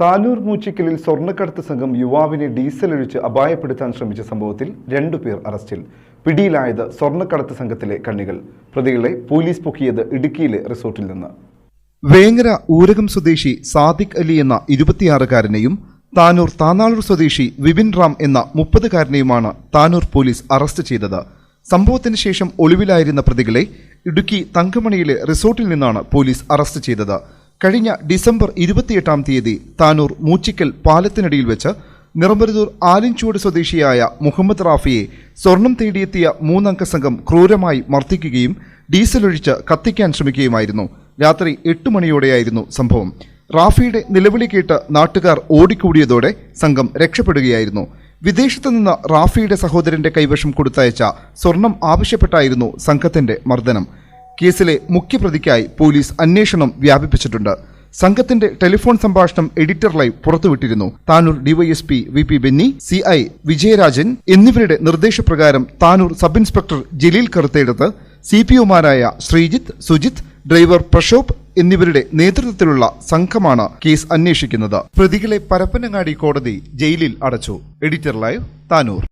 താനൂർ മൂച്ചിക്കലിൽ സ്വർണക്കടത്ത് സംഘം യുവാവിനെ ഡീസൽ ഒഴിച്ച് അപായപ്പെടുത്താൻ ശ്രമിച്ച സംഭവത്തിൽ രണ്ടുപേർ അറസ്റ്റിൽ. പിടിയിലായത് സ്വർണക്കടത്ത് സംഘത്തിലെ കണ്ണികൾ. പ്രതികളെ പോലീസ് പൊക്കിയത് ഇടുക്കിയിലെ റിസോർട്ടിൽ നിന്ന്. വേങ്ങര ഊരകം സ്വദേശി സാദിഖ് അലി എന്ന ഇരുപത്തിയാറുകാരനെയും താനൂർ താനാളൂർ സ്വദേശി വിപിൻ റാം എന്ന മുപ്പതുകാരനെയുമാണ് താനൂർ പോലീസ് അറസ്റ്റ് ചെയ്തത്. സംഭവത്തിന് ശേഷം ഒളിവിലായിരുന്ന പ്രതികളെ ഇടുക്കി തങ്കമണിയിലെ റിസോർട്ടിൽ നിന്നാണ് പോലീസ് അറസ്റ്റ് ചെയ്തത്. കഴിഞ്ഞ ഡിസംബർ ഇരുപത്തിയെട്ടാം തീയതി താനൂർ മൂച്ചിക്കൽ പാലത്തിനടിയിൽ വെച്ച് നിറമ്പരുതൂർ ആലിൻചൂട് സ്വദേശിയായ മുഹമ്മദ് റാഫിയെ സ്വർണം തേടിയെത്തിയ മൂന്നംഗ സംഘം ക്രൂരമായി മർദ്ദിക്കുകയും ഡീസൽ ഒഴിച്ച് കത്തിക്കാൻ ശ്രമിക്കുകയുമായിരുന്നു. രാത്രി എട്ട് മണിയോടെയായിരുന്നു സംഭവം. റാഫിയുടെ നിലവിളി കേട്ട് നാട്ടുകാർ ഓടിക്കൂടിയതോടെ സംഘം രക്ഷപ്പെടുകയായിരുന്നു. വിദേശത്തു നിന്ന് റാഫിയുടെ സഹോദരന്റെ കൈവശം കൊടുത്തയച്ച സ്വർണം ആവശ്യപ്പെട്ടായിരുന്നു സംഘത്തിന്റെ മർദ്ദനം. കേസിലെ മുഖ്യപ്രതിക്കായി പോലീസ് അന്വേഷണം വ്യാപിപ്പിച്ചിട്ടുണ്ട്. സംഘത്തിന്റെ ടെലിഫോൺ സംഭാഷണം editor live പുറത്തുവിട്ടിരുന്നു. Tanur DYSP V P Benny C I Vijayarajan എന്നിവരുടെ നിർദ്ദേശപ്രകാരം Tanur sub inspector Jaleel Karuthedath C P ഒമാരായ Sreejith Sujith driver പ്രശോപ് എന്നിവരുടെ നേതൃത്വത്തിലുള്ള സംഘമാണ് കേസ് അന്വേഷിക്കുന്നത്. പ്രതികളെ പരപ്പനങ്ങാടി കോടതി ജയിലിൽ അടച്ചു. Editor live Tanur.